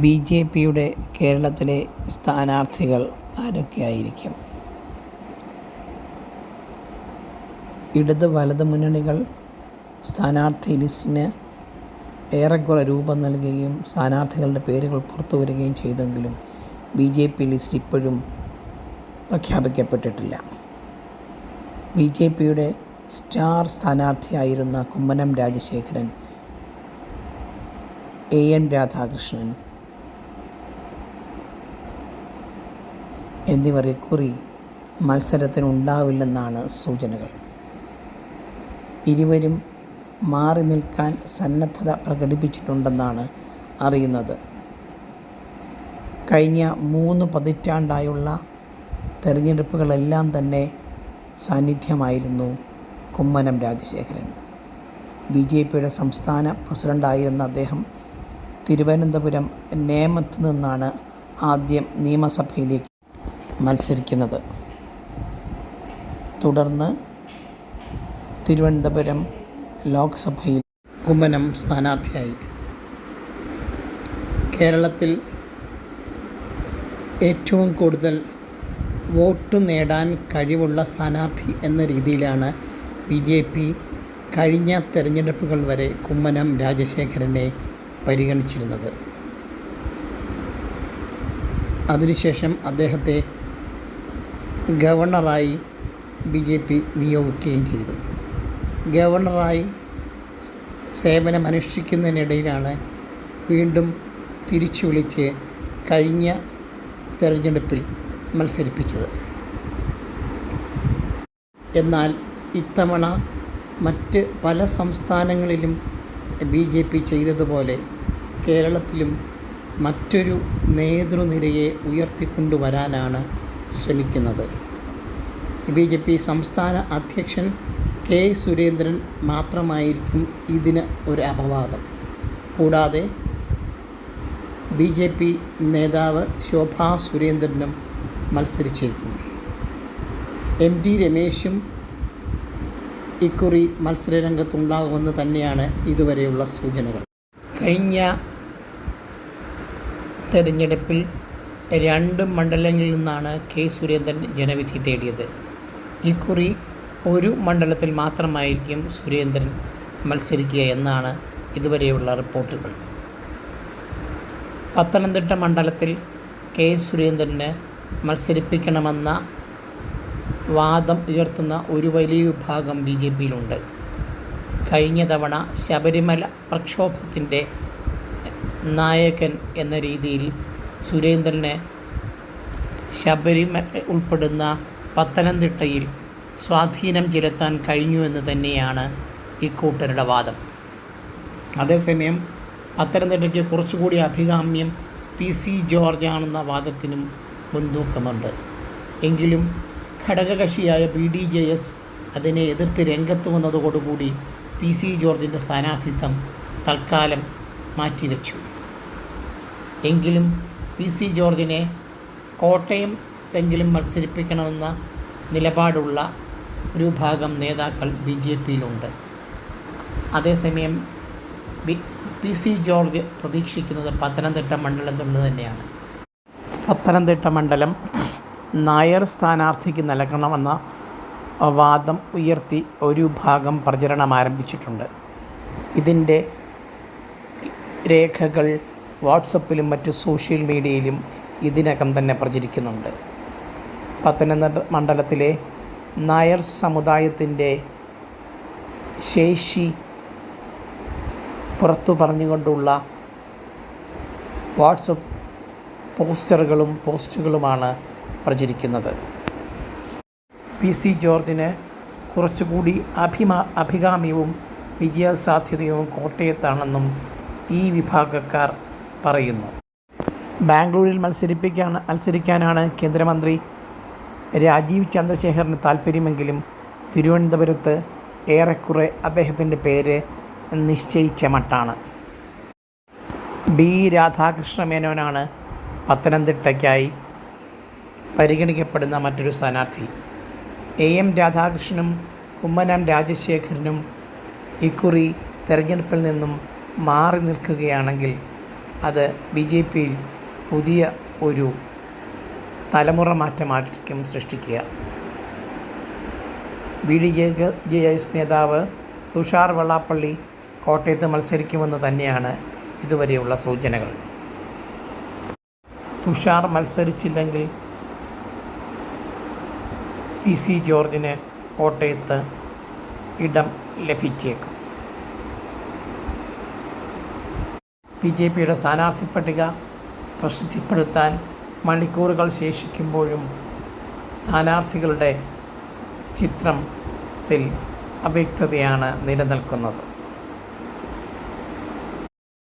B J പിയുടെ കേരളത്തിലെ സ്ഥാനാർത്ഥികൾ ആരൊക്കെയായിരിക്കും? ഇടത് വലത് മുന്നണികൾ സ്ഥാനാർത്ഥി ലിസ്റ്റിന് ഏറെക്കുറെ രൂപം നൽകുകയും സ്ഥാനാർത്ഥികളുടെ പേരുകൾ പുറത്തു വരികയും ചെയ്തെങ്കിലും ബി ജെ പി ലിസ്റ്റ് ഇപ്പോഴും പ്രഖ്യാപിക്കപ്പെട്ടിട്ടില്ല. ബി ജെ പിയുടെ സ്റ്റാർ സ്ഥാനാർത്ഥിയായിരുന്ന കുമ്മനം രാജശേഖരൻ എ എൻ രാധാകൃഷ്ണൻ എന്നിവർ ഇക്കുറി മത്സരത്തിനുണ്ടാവില്ലെന്നാണ് സൂചനകൾ. ഇരുവരും മാറി നിൽക്കാൻ സന്നദ്ധത പ്രകടിപ്പിച്ചിട്ടുണ്ടെന്നാണ് അറിയുന്നത്. കഴിഞ്ഞ മൂന്ന് പതിറ്റാണ്ടായുള്ള തെരഞ്ഞെടുപ്പുകളെല്ലാം തന്നെ സാന്നിധ്യമായിരുന്നു കുമ്മനം രാജശേഖരൻ. ബി ജെ പിയുടെ സംസ്ഥാന പ്രസിഡന്റായിരുന്ന അദ്ദേഹം തിരുവനന്തപുരം നേമത്ത് നിന്നാണ് ആദ്യം നിയമസഭയിലേക്ക് മത്സരിക്കുന്നത്. തുടർന്ന് തിരുവനന്തപുരം ലോക്സഭയിൽ കുമ്മനം സ്ഥാനാർത്ഥിയായി. കേരളത്തിൽ ഏറ്റവും കൂടുതൽ വോട്ട് നേടാൻ കഴിവുള്ള സ്ഥാനാർത്ഥി എന്ന രീതിയിലാണ് ബി ജെ പി കഴിഞ്ഞ തെരഞ്ഞെടുപ്പുകൾ വരെ കുമ്മനം രാജശേഖരനെ പരിഗണിച്ചിരുന്നത്. അതിനുശേഷം അദ്ദേഹത്തെ ഗവർണറായി ബി ജെ പി നിയോഗിക്കുകയും ചെയ്തു. ഗവർണറായി സേവനമനുഷ്ഠിക്കുന്നതിനിടയിലാണ് വീണ്ടും തിരിച്ചു വിളിച്ച് കഴിഞ്ഞ തെരഞ്ഞെടുപ്പിൽ മത്സരിപ്പിച്ചത്. എന്നാൽ ഇത്തവണ മറ്റ് പല സംസ്ഥാനങ്ങളിലും ബി ജെ പി ചെയ്തതുപോലെ കേരളത്തിലും മറ്റൊരു നേതൃനിരയെ ഉയർത്തിക്കൊണ്ടുവരാനാണ് ശ്രമിക്കുന്നത്. ബി ജെ പി സംസ്ഥാന അധ്യക്ഷൻ കെ സുരേന്ദ്രൻ മാത്രമായിരിക്കും ഇതിന് ഒരു അപവാദം. കൂടാതെ ബി ജെ പി നേതാവ് ശോഭാ സുരേന്ദ്രനും മത്സരിച്ചേക്കും. എം ടി രമേശും ഇക്കുറി മത്സരരംഗത്തുണ്ടാകുമെന്ന് തന്നെയാണ് ഇതുവരെയുള്ള സൂചനകൾ. കഴിഞ്ഞ തെരഞ്ഞെടുപ്പിൽ രണ്ട് മണ്ഡലങ്ങളിൽ നിന്നാണ് കെ. സുരേന്ദ്രൻ ജനവിധി തേടിയത്. ഇക്കുറി ഒരു മണ്ഡലത്തിൽ മാത്രമായിരിക്കും സുരേന്ദ്രൻ മത്സരിക്കുക എന്നാണ് ഇതുവരെയുള്ള റിപ്പോർട്ടുകൾ. പത്തനംതിട്ട മണ്ഡലത്തിൽ കെ. സുരേന്ദ്രനെ മത്സരിപ്പിക്കണമെന്ന വാദം ഉയർത്തുന്ന ഒരു വലിയ വിഭാഗം ബി ജെ പിയിലുണ്ട്. കഴിഞ്ഞ തവണ ശബരിമല പ്രക്ഷോഭത്തിന്റെ നായകൻ എന്ന രീതിയിൽ സുരേന്ദ്രന് ശബരിമ ഉൾപ്പെടുന്ന പത്തനംതിട്ടയിൽ സ്വാധീനം ചെലുത്താൻ കഴിഞ്ഞു എന്ന് തന്നെയാണ് ഇക്കൂട്ടരുടെ വാദം. അതേസമയം പത്തനംതിട്ടയ്ക്ക് കുറച്ചുകൂടി അഭികാമ്യം പി സി ജോർജ് ആണെന്ന വാദത്തിനും മുൻതൂക്കമുണ്ട്. എങ്കിലും ഘടകകക്ഷിയായ ബി ഡി ജെ എസ് അതിനെ എതിർത്ത് രംഗത്ത് വന്നതോടുകൂടി പി സി ജോർജിന്റെ സ്ഥാനാർത്ഥിത്വം തൽക്കാലം മാറ്റിവെച്ചു. എങ്കിലും പി സി ജോർജിനെ കോട്ടയം തെങ്കിലും മത്സരിപ്പിക്കണമെന്ന നിലപാടുള്ള ഒരു ഭാഗം നേതാക്കൾ ബി ജെ പിയിലുണ്ട്. അതേസമയം ബി പി സി ജോർജ് പ്രതീക്ഷിക്കുന്നത് പത്തനംതിട്ട മണ്ഡലത്തിൽ നിന്ന് തന്നെയാണ്. പത്തനംതിട്ട മണ്ഡലം നായർ സ്ഥാനാർത്ഥിക്ക് നൽകണമെന്ന വാദം ഉയർത്തി ഒരു ഭാഗം പ്രചരണം ആരംഭിച്ചിട്ടുണ്ട്. ഇതിന്റെ രേഖകൾ വാട്സപ്പിലും മറ്റ് സോഷ്യൽ മീഡിയയിലും ഇതിനകം തന്നെ പ്രചരിക്കുന്നുണ്ട്. പത്തനംതിട്ട മണ്ഡലത്തിലെ നായർ സമുദായത്തിന്റെ ശേഷി പുറത്തു പറഞ്ഞുകൊണ്ടുള്ള വാട്സപ്പ് പോസ്റ്ററുകളും പോസ്റ്റുകളുമാണ് പ്രചരിക്കുന്നത്. പി സി ജോർജിന് കുറച്ചുകൂടി അഭിമാ അഭികാമ്യവും വിജയസാധ്യതയും കോട്ടയത്താണെന്നും ഈ വിഭാഗക്കാർ പറയുന്നു. ബാംഗ്ലൂരിൽ മത്സരിപ്പിക്കാൻ മത്സരിക്കാനാണ് കേന്ദ്രമന്ത്രി രാജീവ് ചന്ദ്രശേഖറിന് താല്പര്യമെങ്കിലും തിരുവനന്തപുരത്ത് ഏറെക്കുറെ അദ്ദേഹത്തിന്റെ പേര് നിശ്ചയിച്ച മട്ടാണ്. ബി. രാധാകൃഷ്ണ മേനോനാണ് പത്തനംതിട്ടയ്ക്കായി പരിഗണിക്കപ്പെടുന്ന മറ്റൊരു സ്ഥാനാർത്ഥി. എ. എം. രാധാകൃഷ്ണനും കുമ്മനം രാജശേഖരനും ഇക്കുറി തെരഞ്ഞെടുപ്പിൽ നിന്നും മാറി നിൽക്കുകയാണെങ്കിൽ അത് ബി ജെ പിയിൽ പുതിയ ഒരു തലമുറ മാറ്റമായിരിക്കും സൃഷ്ടിക്കുക. B D J J S നേതാവ് തുഷാർ വെള്ളാപ്പള്ളി കോട്ടയത്ത് മത്സരിക്കുമെന്ന് തന്നെയാണ് ഇതുവരെയുള്ള സൂചനകൾ. തുഷാർ മത്സരിച്ചില്ലെങ്കിൽ പി സി ജോർജിന് കോട്ടയത്ത് ഇടം ലഭിച്ചേക്കും. ബി ജെ പിയുടെ സ്ഥാനാർത്ഥി പട്ടിക പ്രസിദ്ധിപ്പെടുത്താൻ മണിക്കൂറുകൾ ശേഷിക്കുമ്പോഴും സ്ഥാനാർത്ഥികളുടെ ചിത്രത്തിൽ അവ്യക്തതയാണ് നിലനിൽക്കുന്നത്.